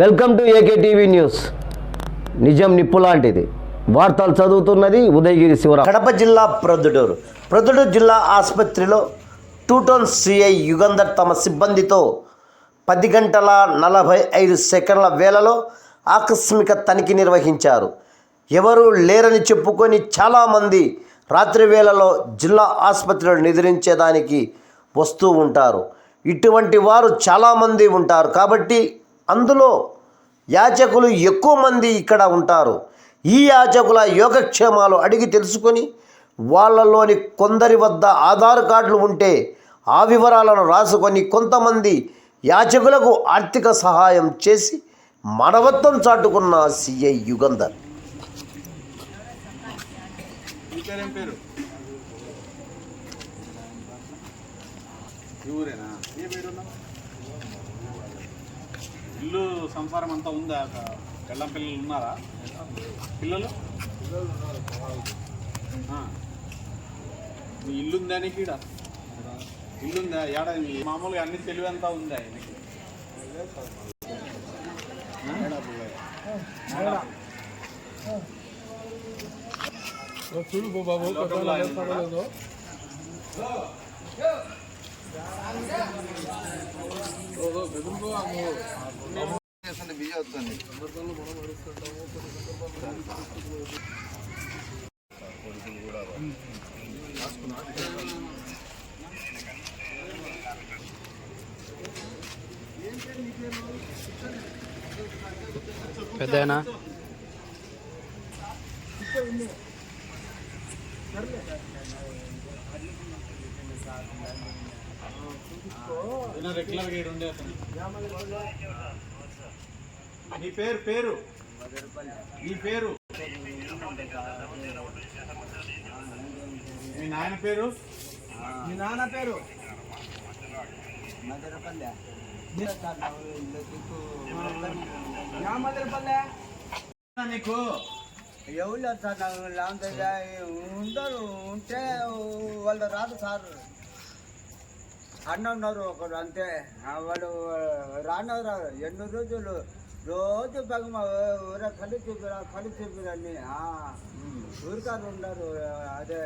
Welcome to AK TV news. నిజం నిప్పు లాంటిది. వార్తలు చదువుతున్నది ఉదయగిరి శివరాం. కడప జిల్లా ప్రొద్దుటూరు. ప్రొద్దుటూరు జిల్లా ఆసుపత్రిలో టూటోన్ సిఐ యుగంధర్ తమ సిబ్బందితో పది గంటల నలభై ఐదు సెకండ్ల వేళలో ఆకస్మిక తనిఖీ నిర్వహించారు. ఎవరూ లేరని చెప్పుకొని చాలామంది రాత్రి వేళలో జిల్లా ఆసుపత్రిలో నిద్రించేదానికి వస్తూ ఉంటారు. ఇటువంటి వారు చాలామంది ఉంటారు. కాబట్టి అందులో యాచకులు ఎక్కువ మంది ఇక్కడ ఉంటారు. ఈ యాచకుల యోగక్షేమాలు అడిగి తెలుసుకొని వాళ్ళలోని కొందరి వద్ద ఆధార్ కార్డులు ఉంటే ఆ వివరాలను రాసుకొని కొంతమంది యాచకులకు ఆర్థిక సహాయం చేసి మనవత్వం చాటుకున్న సిఐ యుగంధర్. పేరు పేరు ఈ ఊరేనా ఏ పేరు ఇల్లు సంసారం అంతా ఉందా? పెళ్ళం పిల్లలు ఉన్నారా? పిల్లలు? మీ ఇల్లు ఉందా నీకు ఈడ? ఇల్లు ఉందా? ఏడ? మీ మామూలుగా అన్ని తెలివి అంతా ఉందా నీకు? పెద్దనా రెగ్యులర్గా ఉండే అతను. నీ పేరు పేరు. నీ పేరు. మీ నాయన పేరు? మీ నాన్న పేరు? మదరపల్లె. నీకు? ఎవరు సార్ నాకు లాంగ్ ఉండరు ఉంటే వాళ్ళు రాదు సార్. అన్న ఉన్నారు ఒకడు అంతే. ఆ వాడు రాను రాదు ఎన్నో రోజులు రోజు పగమ ఊర కళ్ళు చూపిరా కళ్ళు చూపిరని ఊరికారు ఉండరు అదే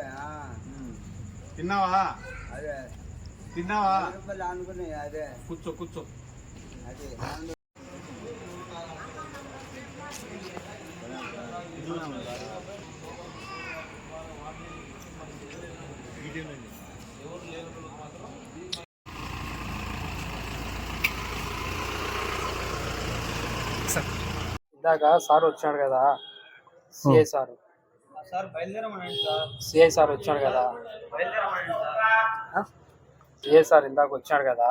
తిన్నావా? అదే. తిన్నావా? మదరపల్లి అనుకుని అదే. కూర్చో కూర్చో. అదే. ఇందాక సార్ వచ్చాడు కదా సిఐ సార్. సిఐ సార్ వచ్చాడు కదా. సిఐ సార్ ఇందాక వచ్చాడు కదా.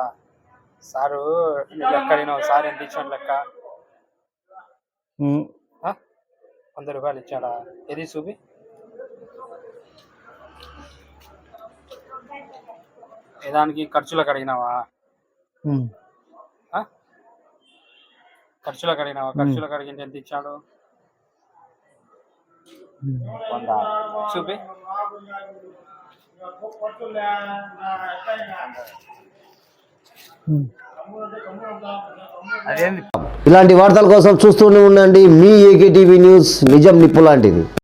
సారు లెక్క అడిగినావు సార్ ఎంత ఇచ్చాడు లెక్క? వంద రూపాయలు ఇచ్చాడా? ఏది చూపి? ఏదానికి ఖర్చులకు అడిగినావా? ఖర్చులకు అడిగినావా ఖర్చులకు అడిగింది ఎంత ఇచ్చాడు? చూపి. ఇలాంటి వార్తల కోసం చూస్తూనే ఉండండి. మీ ఏకే టీవీ న్యూస్ నిజం నిప్పు లాంటిది.